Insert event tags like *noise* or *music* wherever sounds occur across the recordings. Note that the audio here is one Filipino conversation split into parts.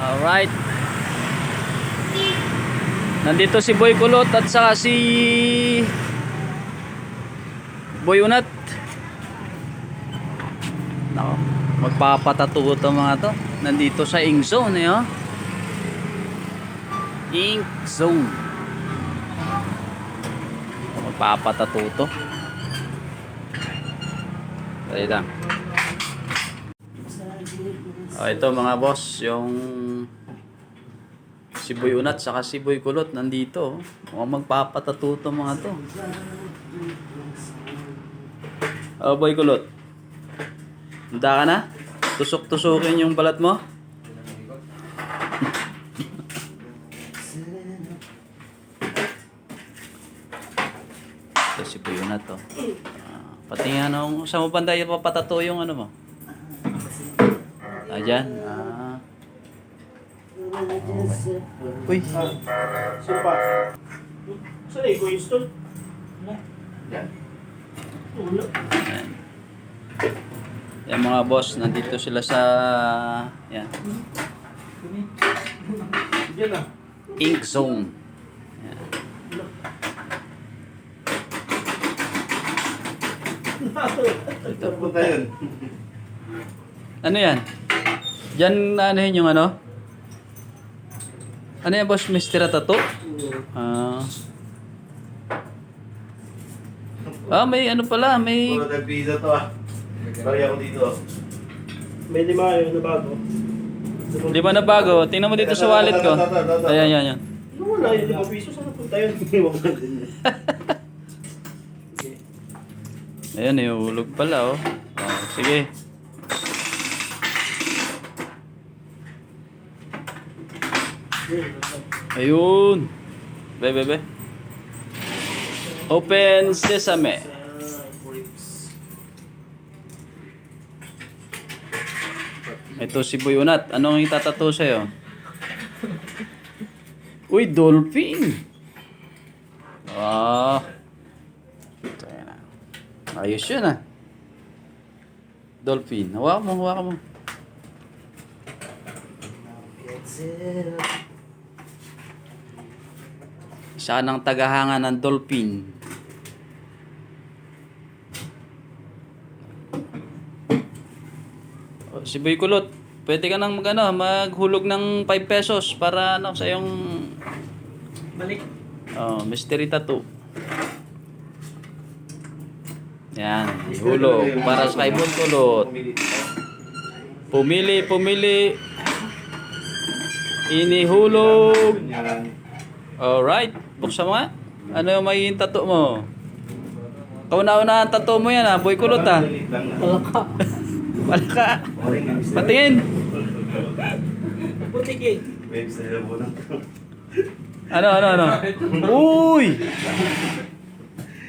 Alright. Nandito si Boy Kulot at saka si Boy Unat. Nako, magpapatato to mga to. Nandito sa ink zone eh oh. Ink zone. Magpapatato to. Dali. Oh, ito mga boss, yung si Boy Unat saka si Boy Kulot nandito. oh. Mukhang magpapatato to mga to. Oh, Boy Kulot. Handa ka na? Tusok-tusukin yung balat mo? Ito si Boy Unat to. Ah, pati nga nung sa mo banda yung papatato yung ano mo? Ah, dyan? Ah. Uy. Sipa. Saan? Kuya Stone? Yan. Yan. Yan mga boss, nandito sila sa yan, Diyan ah. ink zone. Yan. Ito. Ano yan? Diyan ano yun yung ano? Ano yan boss, Mr. Tato? Ah. ah, may ano pala, may Puro tag-pizza to ah. Bari ako dito. May lima yun na bago. Di ba na bago? Tingnan mo dito sa wallet ko. Ayan, yan, yan. Ano wala yung lima piso? Saan napunta yun? *laughs* *laughs* Ayan, ihulog pala, oh. oh sige. Ayun. Be, be, be. Open sesame. Ito si Boy Unat. Anong itatato sa'yo? Uy, dolphin! Ah. Ito yan ah. Ayos yun ah. Dolphin. Hawakan mo, hawakan mo. Isa ng tagahanga ng dolphin. O, Si Boy Kulot, pwede ka nang mag, ano, maghulog ng 5 pesos para ano, sa yung Balik. oh, mystery tattoo. Yan, hulog para sa kay Boy Kulot. Pumili, pumili. Inihulog. Yan. Alright, buksan mo nga. Ano yung magiging tattoo mo? Kauna-una ang tattoo mo yan ha, boy kulot ha. Maliit lang na. Wala ka. Patingin. May lang. Ano, ano, ano? Uy!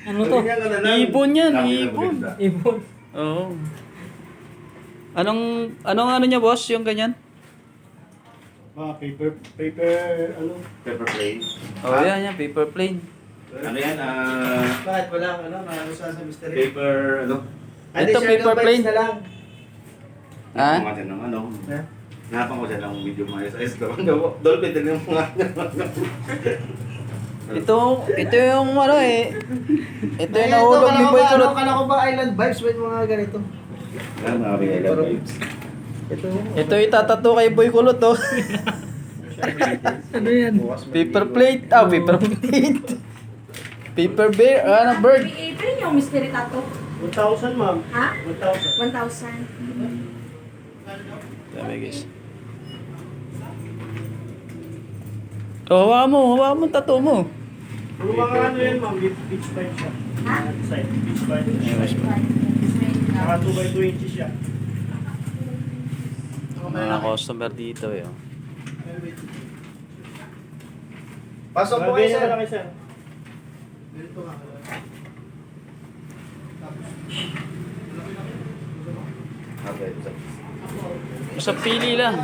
Ano to? Ibon yan, ibon. Ibon. Oo. Anong, anong ano niya boss, yung ganyan? Ah, paper, paper, ano? Pepper plane. Oh, yan, yan, paper plane. Ano yan? ah Bakit wala, ano, ano sa sa mystery? paper, ano? Ito, paper plane. na lang. Ha? Mga dyan ng ano. Ha? Napan ko dyan ng video mga ayos daw. Dolphin din yung mga Ito, ito yung ano eh. Ito yung nahulog ni Boy Kulot. Kala ko ba island vibes with mga ganito? Yan, mga bigay vibes. Ito. Ito itatato kay Boy Kulot oh. Ano yan? Paper plate. Ah, paper plate. Paper bear. Ah, ano, bird. May April yung mystery tattoo. 1,000 ma'am. Ha? 1,000. 1,000. Dami guys. Oh, hawa mo, hawa mo, tato mo. Yung mga ano yan ma'am, beach beach vibe siya. Ha? Side, beach vibe. Ayos ba? Saka 2 by 2 inches siya. Mga customer dito eh. oh. Pasok po kayo sir. Malaki sir. Okay. Sa pili lang.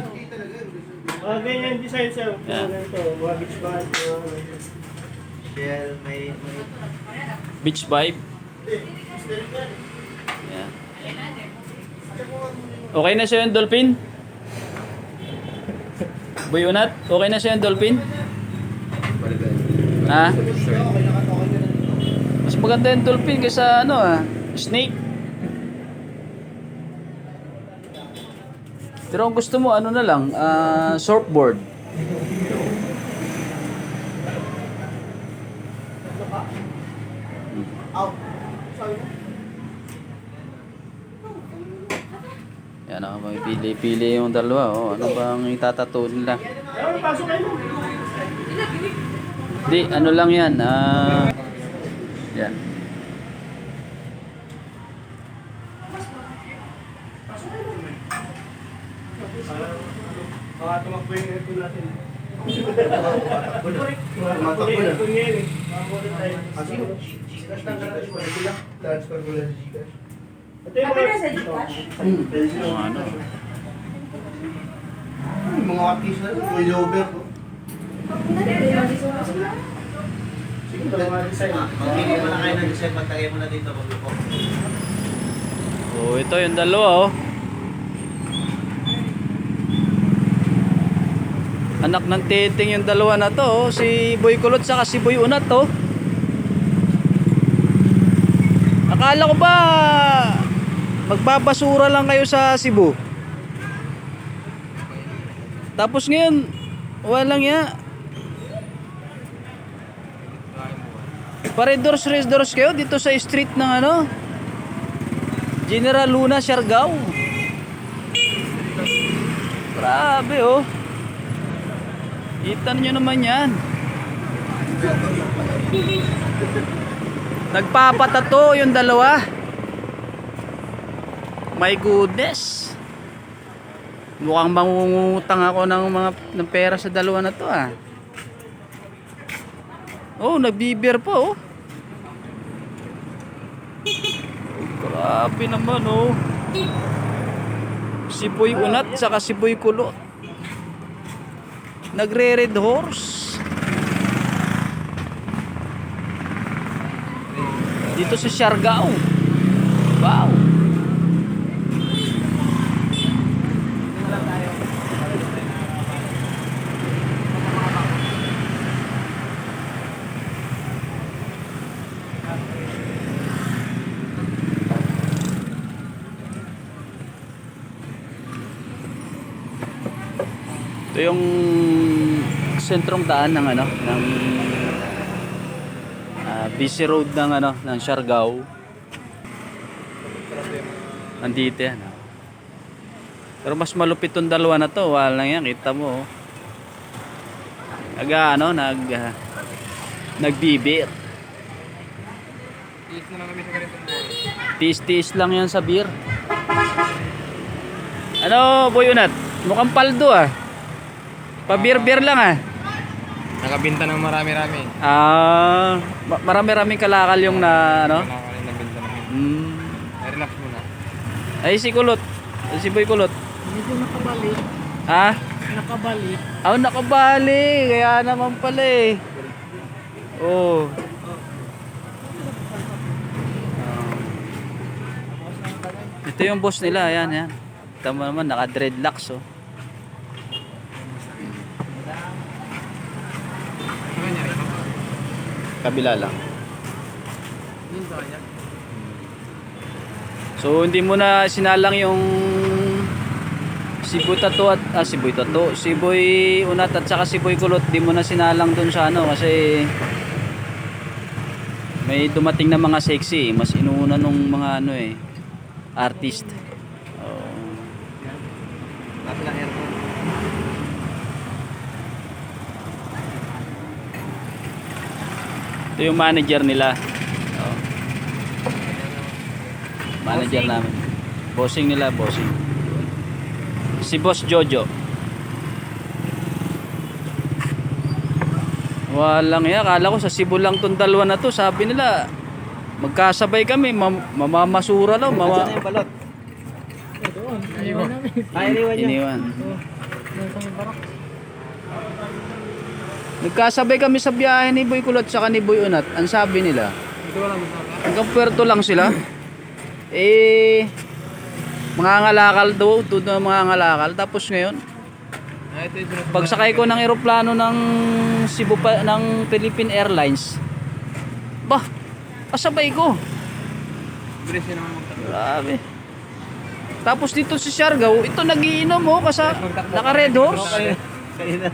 Ah, ganyan design sir. Yeah. Mga ganito. Shell, may, may Beach vibe. Yan. Okay na siya yung dolphin? Boy Unat, okay na siya yung dolphin? Ha? Mas maganda yung dolphin kaysa ano ah, snake. Pero ang gusto mo, ano na lang, ah, surfboard. Yan ako, may pili-pili yung dalawa. Oh. Ano bang itatato nila? Di, ano lang yan. Ah, yan. Baka tumakbo yung aircon natin. Tumatakbo na. Aircon ngayon eh. Transfer ko lang sa Gcash. Ito na sa Gcash. Mga ano. Yung mga artist na yun, way over ko. Sige, wala mga design. Magpili mo na kayo ng design, pagtagay mo na dito. Maglupo. Oh, ito yung dalawa oh. Anak ng titing yung dalawa na to, oh. si Boy Kulot saka si Boy Unat to. Akala ko ba magbabasura lang kayo sa Cebu? Tapos ngayon, walang ya. Paredors Resdors kayo dito sa street ng ano? General Luna Siargao. Grabe oh. Kita nyo naman yan. Nagpapatato yung dalawa. My goodness. Mukhang mangungutang ako ng mga ng pera sa dalawa na to ah. Oh, nagbibir pa oh. Grabe naman oh. Si Boy Unat saka si Boy Kulot. Nagre-red horse. Dito sa Siargao. Wow. Ito yung sentrong daan ng ano, ng ah, busy road ng ano, ng Siargao. Nandito yan. oh. Pero mas malupit tong dalawa na to, wala lang yan, kita mo. oh. Nag ano, nag ah, nagbibir. Tiis-tiis lang yan sa beer. Ano, Boy Unat? Mukhang paldo ah. Pabir-bir lang ah. Nakabinta ng marami-rami. Ah, ma- marami-raming kalakal yung na ano. Nakakalit na binta namin. Mm. Ay, relax muna. Ay si Kulot. Ay, si Boy Kulot. Medyo nakabali. Ha? Nakabali. Ah, nakabali. Kaya naman pala eh. Oh. Ito yung boss nila, ayan, ayan. Tama naman, naka-dreadlocks oh. Kabila lang. So hindi mo na sinalang yung Siboy Tato at ah, Siboy Tato, Siboy Unat at saka Siboy Kulot, di mo na sinalang dun sa ano kasi may dumating na mga sexy, mas inuuna nung mga ano eh artist. Oh. Lahat ng aircon. Ito yung manager nila. Oh. Manager namin. Bossing nila, bossing. Si Boss Jojo. Walang ya, akala ko sa Cebu lang tong dalawa na to. Sabi nila, magkasabay kami, mam mamamasura lang, mama Nasaan na yung balot? Ayun. Ay, iniwan iniwan. Nagkasabay kami sa biyahe ni Boy Kulot sa ni Boy Unat. Ang sabi nila, hanggang puerto lang sila. *clears throat* Eh, mga ngalakal daw, doon na mga ngalakal. Tapos ngayon. Pagsakay ko ng eroplano ng Cebu pa, ng Philippine Airlines. Bah, kasabay ko. Grabe. Tapos dito si Siargao, ito nagiinom oh, kasa naka red horse. Kayo na.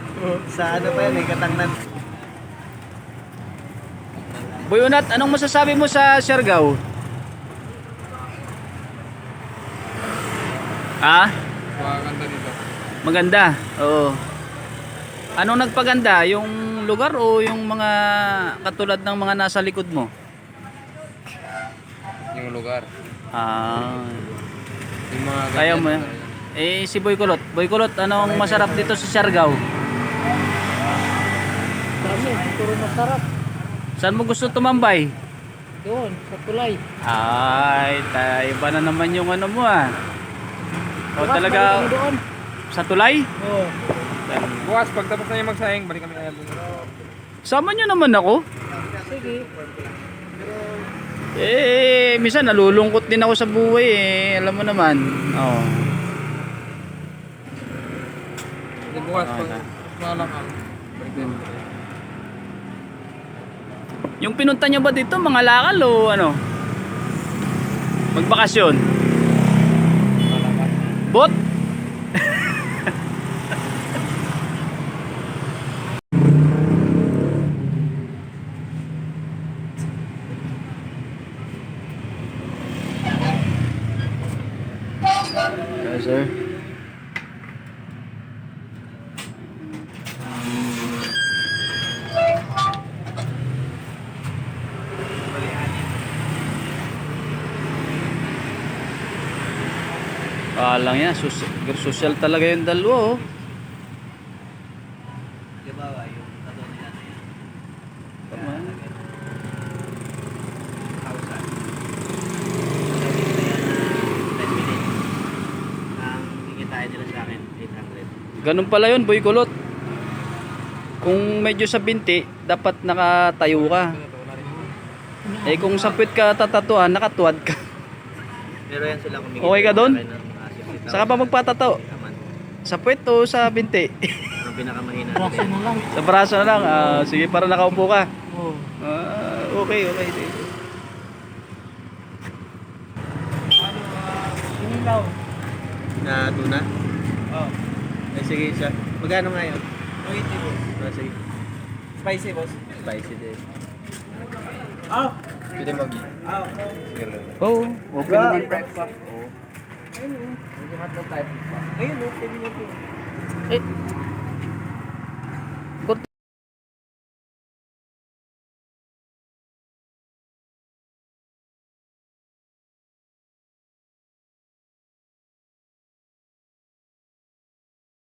Sa ano pa yan eh, katangnan. Boy Unat, anong masasabi mo sa Siargao? Ah? Makakanta dito. Maganda. Oo. Anong nagpaganda? Yung lugar o yung mga katulad ng mga nasa likod mo? Yung lugar. Ah. Yung mga Kaya mo ganyan. Eh si Boy Kulot. Boy Kulot, anong masarap dito sa Siargao? Dami, puro masarap. Saan mo gusto tumambay? Doon, sa tulay. Ay, tayo iba na naman yung ano mo ah. O Bukas, talaga balik kami doon. sa tulay? Oo. Bukas, pagtapos na yung magsahing, balik kami kaya dun. Sama nyo naman ako. Sige. Eh, minsan nalulungkot din ako sa buhay eh. Alam mo naman. Oo. Hindi bukas, pag din. Yung pinunta nyo ba dito, mga lakal o ano? Magbakasyon? Bot? Yes, sir. Palang yan, sus- social talaga yung dalawa oh. Halimbawa, yung tato nila na yan. Tama. Thousand. Sabi yan na 10 minutes. Ang hikitain nila sa akin, 800. Ganun pala yun, boy kulot. Kung medyo sa binti, dapat nakatayo ka. Eh kung sa puwit ka tatatuan, nakatuwad ka. Pero yan sila kumikita. Okay ka doon? Sa akin ng, ah, 60,000. Saka pa magpatato. Sa puwit o sa binti? Ang pinakamahina Braso nila. na lang. sa braso na lang. Ah, sige, para nakaupo ka. Oo. Ah, okay, okay. sige. Sinilaw. Na tuna? Oo. Eh, sige siya. Magkano nga yun? 280 boss. Ah, sige. Spicy boss? Spicy din. Pwede mag... Oo, okay naman. Ayun o, pwede na po. Eh,